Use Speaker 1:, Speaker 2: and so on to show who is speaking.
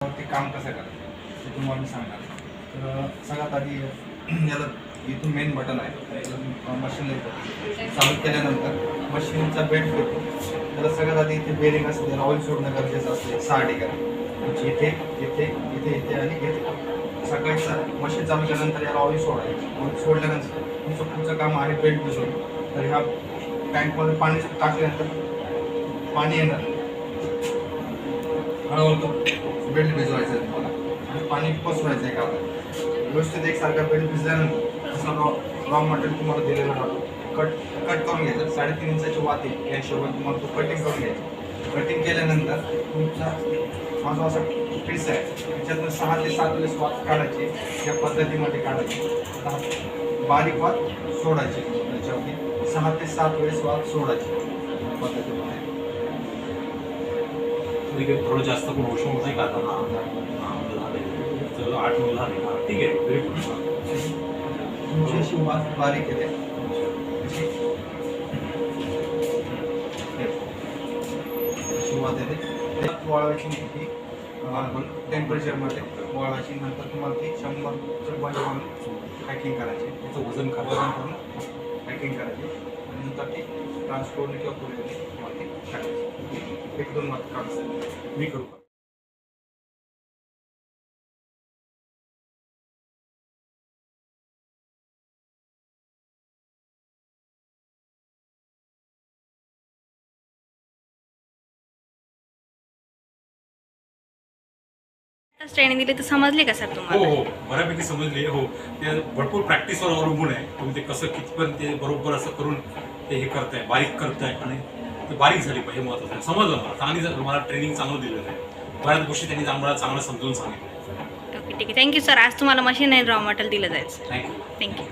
Speaker 1: ते काम कसं करायचं ते तुम्हाला मी सांगणार तर सगळ्यात आधी याला इथून मेन बटन आहे. मशीन येतं चालू केल्यानंतर मशीनचा बेल्ट होतो त्याला सगळ्यात आधी इथे बेरिंग असते त्याला ऑइल सोडणं गरजेचं असते सहा ठिकाणी म्हणजे इथे इथे इथे इथे आणि इथे. सकाळी सा- मशीन चालू केल्यानंतर याला ऑइल सोडायचं. ऑइल सोडल्यानंतर तुमचं पुढचं काम आहे बेल्ट बसून तर ह्या टँकमध्ये पाणी टाकल्यानंतर पाणी येणार. हळूहळू बेल्ट भिजवायचा आहे तुम्हाला. आणि पाणी पसरायचं आहे का व्यवस्थित एकसारखा बेल्ट भिजल्यानंतर असं रॉ रॉ मटेरियल तुम्हाला दिलेलं राहतो. कट कट करून घ्यायचं. साडेतीन इंचाची वाती या हिशोबाने तुम्हाला तो कटिंग करून घ्यायचं. कटिंग केल्यानंतर तुमचा माझा असा पीस आहे. त्याच्यातनं सहा ते सात वेळेस वात काढायची. या पद्धतीमध्ये काढायची. बारीक वात सोडायची. त्याच्यावरती सहा ते सात वेळेस वात सोडायची.
Speaker 2: कधी थोडं जास्त उष्ण होत नाही का आता हा आठ नऊ झाले. हा ठीक आहे. व्हेरी गुड
Speaker 1: बारीक येते. वळवायची टेम्परेचरमध्ये वळवायची. नंतर तुम्हाला ती शंभरच्या बंद पॅकिंग करायची.
Speaker 2: त्याचं वजन
Speaker 1: वजन
Speaker 2: करा
Speaker 1: करून पॅकिंग करायची. आणि नंतर ती ट्रान्सपोर्टने किंवा कुरिअरने तुम्हाला ती टाकायची एक दोन वात काढायचं
Speaker 2: मी करू?
Speaker 3: ट्रेनिंग दिली तर समजले का सर
Speaker 2: हो
Speaker 3: तुम्हाला?
Speaker 2: हो बऱ्यापैकी समजले. हो. ते भरपूर प्रॅक्टिसवर अवलंबून आहे. तुम्ही ते कसं कितपर्यंत ते बरोबर असं करून ते हे करताय बारीक करताय. आणि ते बारीक झाली पाहिजे महत्वाचं. समजलं मला. चांगली मला ट्रेनिंग चांगलं दिलेलं आहे बऱ्याच गोष्टी त्यांनी आम्हाला चांगलं समजून सांगितलं.
Speaker 3: ओके ठीक आहे. थँक्यू सर आज तुम्हाला मशीन आणि रॉ मटेरियल दिलं जायचं.
Speaker 2: Thank you
Speaker 3: thank you